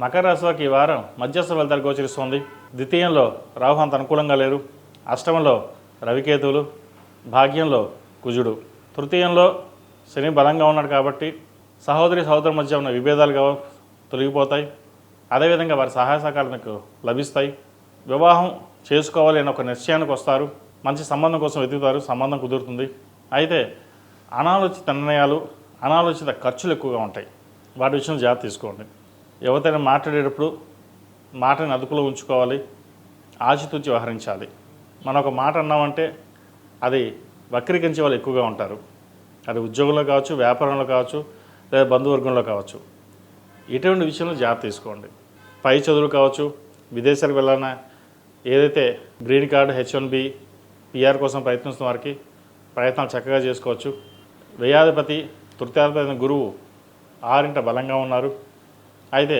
మకర రాశి ఈ వారం మధ్యస్థ ఫలితాలు గోచరిస్తోంది. ద్వితీయంలో రాహు అంత అనుకూలంగా లేరు. అష్టమంలో రవికేతువులు భాగ్యంలో కుజుడు. తృతీయంలో శని బలంగా ఉన్నాడు కాబట్టి సహోదరి సహోదరు మధ్య ఉన్న విభేదాలు తొలగిపోతాయి. అదేవిధంగా వారి సహాయ సహకారాలు మీకు లభిస్తాయి. వివాహం చేసుకోవాలి అనే ఒక నిశ్చయానికి వస్తారు. మంచి సంబంధం కోసం వెతుకుతారు. సంబంధం కుదురుతుంది. అయితే అనాలోచిత నిర్ణయాలు అనాలోచిత ఖర్చులు ఎక్కువగా ఉంటాయి. వాటి విషయం జాగ్రత్త తీసుకోండి. ఎవరితోనైనా మాట్లాడేటప్పుడు మాటని అదుపులో ఉంచుకోవాలి ఆచితూచి వ్యవహరించాలి. మనం ఒక మాట అన్నామంటే అది వక్రీకరించే వాళ్ళు ఎక్కువగా ఉంటారు. అది ఉద్యోగంలో కావచ్చు వ్యాపారంలో కావచ్చు లేదా బంధువర్గంలో కావచ్చు. ఇటువంటి విషయంలో జాగ్రత్త తీసుకోండి. పై చదువులు కావచ్చు విదేశాలకు వెళ్ళాలన్నా ఏదైతే green card H one B PR కోసం ప్రయత్నిస్తున్న వారికి ప్రయత్నాలు చక్కగా చేసుకోవచ్చు. వ్యయాధిపతి తృతీయాధిపతి అయిన గురువు ఆరింట బలంగా ఉన్నారు. అయితే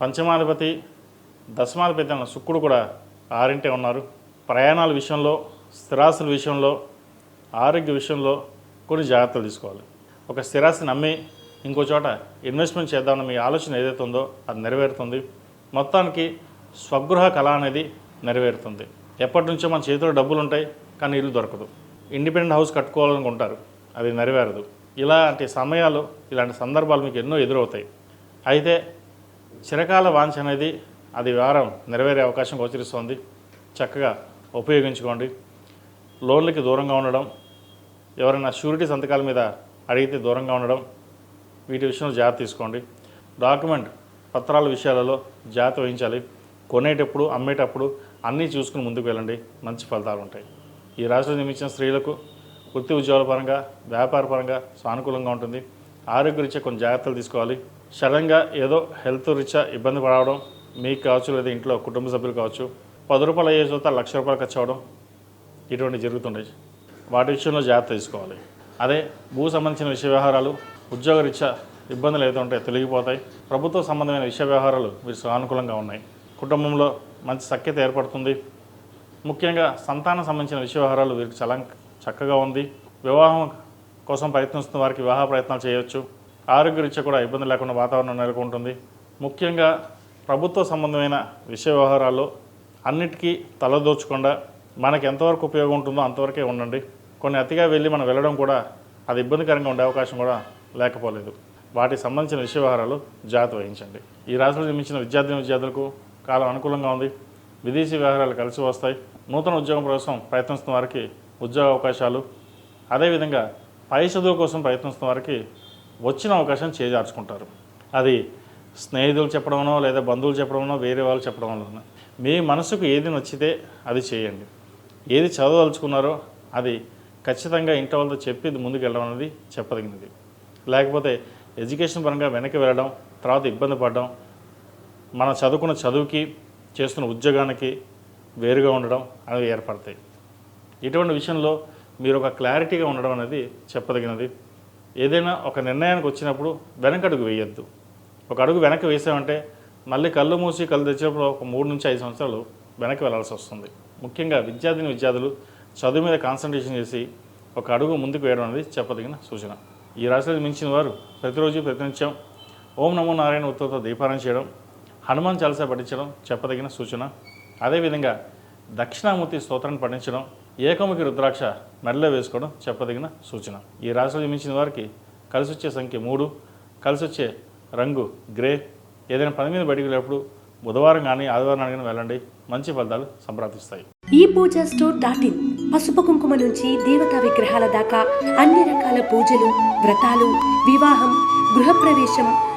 పంచమాధిపతి దశమాధిపతి అయిన శుక్రుడు కూడా ఆరింటే ఉన్నారు. ప్రయాణాల విషయంలో స్థిరాస్తుల విషయంలో ఆరోగ్య విషయంలో కొన్ని జాగ్రత్తలు తీసుకోవాలి. ఒక స్థిరాస్తిని నమ్మి ఇంకో చోట ఇన్వెస్ట్మెంట్ చేద్దామన్న మీ ఆలోచన ఏదైతే ఉందో అది నెరవేరుతుంది. మొత్తానికి స్వగృహ కళ అనేది నెరవేరుతుంది. ఎప్పటి నుంచో మన చేతిలో డబ్బులు ఉంటాయి కానీ ఇల్లు దొరకదు. ఇండిపెండెంట్ హౌస్ కట్టుకోవాలనుకుంటారు అది నెరవేరదు. ఇలాంటి సమయాలు ఇలాంటి సందర్భాలు మీకు ఎన్నో ఎదురవుతాయి. అయితే చిరకాల వాంఛ అనేది అది వారం నెరవేరే అవకాశం గోచరిస్తోంది. చక్కగా ఉపయోగించుకోండి. లోన్లకి దూరంగా ఉండడం ఎవరైనా షూరిటీ సంతకాల మీద అడిగితే దూరంగా ఉండడం వీటి విషయంలో జాగ్రత్త తీసుకోండి. డాక్యుమెంట్ పత్రాల విషయాలలో జాగ్రత్త వహించాలి. కొనేటప్పుడు అమ్మేటప్పుడు అన్నీ చూసుకుని ముందుకు వెళ్ళండి. మంచి ఫలితాలు ఉంటాయి. ఈ రాశిలో నిర్మించిన స్త్రీలకు వృత్తి ఉద్యోగాల పరంగా వ్యాపార పరంగా సానుకూలంగా ఉంటుంది. ఆరోగ్య రీత్యా కొన్ని జాగ్రత్తలు తీసుకోవాలి. సడన్గా ఏదో హెల్త్ రీత్యా ఇబ్బంది పడవడం మీకు కావచ్చు లేదా ఇంట్లో కుటుంబ సభ్యులు కావచ్చు పది రూపాయలు అయ్యే చోట లక్ష రూపాయలు ఖర్చు అవడం ఇటువంటి జరుగుతుండే వాటి విషయంలో జాగ్రత్త తీసుకోవాలి. అదే భూ సంబంధించిన విషయ వ్యవహారాలు ఉద్యోగ రీత్యా ఇబ్బందులు ఏదైతే ఉంటాయో తొలగిపోతాయి. ప్రభుత్వ సంబంధమైన విషయ వ్యవహారాలు మీరు సానుకూలంగా ఉన్నాయి. కుటుంబంలో మంచి సఖ్యత ఏర్పడుతుంది. ముఖ్యంగా సంతానం సంబంధించిన విషయ వ్యవహారాలు వీరికి చాలా చక్కగా ఉంది. వివాహం కోసం ప్రయత్నిస్తున్న వారికి వివాహ ప్రయత్నాలు చేయవచ్చు. ఆరోగ్య రీత్యా కూడా ఇబ్బంది లేకుండా వాతావరణం నెలకొంటుంది. ముఖ్యంగా ప్రభుత్వ సంబంధమైన విషయ వ్యవహారాల్లో అన్నిటికీ తలదోచకుండా మనకి ఎంతవరకు ఉపయోగం ఉంటుందో అంతవరకే ఉండండి. కొన్ని అతిగా వెళ్ళి మనం వెళ్ళడం కూడా అది ఇబ్బందికరంగా ఉండే అవకాశం కూడా లేకపోలేదు. వాటికి సంబంధించిన విషయ వ్యవహారాలు జాగ్రత్త వహించండి. ఈ రాష్ట్రంలో జన్మించిన విద్యార్థి విద్యార్థులకు కాలం అనుకూలంగా ఉంది. విదేశీ వ్యవహారాలు కలిసి వస్తాయి. నూతన ఉద్యోగం కోసం ప్రయత్నిస్తున్న వారికి ఉద్యోగ అవకాశాలు. అదేవిధంగా పై చదువు కోసం ప్రయత్నిస్తున్న వారికి వచ్చిన అవకాశం చేజార్చుకుంటారు. అది స్నేహితులు చెప్పడమనో లేదా బంధువులు చెప్పడమనో వేరే వాళ్ళు చెప్పడం మీ మనసుకు ఏది నచ్చితే అది చేయండి. ఏది చదవదలుచుకున్నారో అది ఖచ్చితంగా ఇంటి వాళ్ళతో చెప్పి ముందుకు వెళ్ళడం అనేది చెప్పదగినది. లేకపోతే ఎడ్యుకేషన్ పరంగా వెనక్కి వెళ్ళడం తర్వాత ఇబ్బంది పడడం మనం చదువుకున్న చదువుకి చేస్తున్న ఉద్యోగానికి వేరుగా ఉండడం అనేవి ఏర్పడతాయి. ఇటువంటి విషయంలో మీరు ఒక క్లారిటీగా ఉండడం అనేది చెప్పదగినది. ఏదైనా ఒక నిర్ణయానికి వచ్చినప్పుడు వెనకడుగు వేయొద్దు. ఒక అడుగు వెనక్కి వేసామంటే మళ్ళీ కళ్ళు మూసి కళ్ళు తెచ్చినప్పుడు ఒక మూడు నుంచి ఐదు సంవత్సరాలు వెనక్కి వెళ్ళాల్సి వస్తుంది. ముఖ్యంగా విద్యార్థిని విద్యార్థులు చదువు మీద కాన్సన్ట్రేషన్ చేసి ఒక అడుగు ముందుకు వేయడం అనేది చెప్పదగిన సూచన. ఈ రాశిలో మించిన వారు ప్రతిరోజు ప్రతినిత్యం ఓం నమో నారాయణ ఉత్తరతో దీపారాయణ చేయడం హనుమాన్ చాలసా పఠించడం చెప్పదగిన సూచన. అదేవిధంగా దక్షిణామూర్తి స్తోత్రాన్ని పఠించడం ఏకముఖి రుద్రాక్ష మెడలో వేసుకోవడం చెప్పదగిన సూచన. ఈ రాశిలో మించిన వారికి కలిసి వచ్చే సంఖ్య మూడు కలిసి వచ్చే రంగు గ్రే. ఏదైనా పని మీద బయటికి వెళ్ళేటప్పుడు బుధవారం కానీ ఆదివారం కానీ వెళ్ళండి. మంచి ఫలితాలు సంప్రాప్తిస్తాయి. ఈ పూజ స్టోర్ డాట్ ఇన్. పసుపు కుంకుమ నుంచి దేవతా విగ్రహాల దాకా అన్ని రకాల పూజలు వ్రతాలు వివాహం గృహప్రవేశం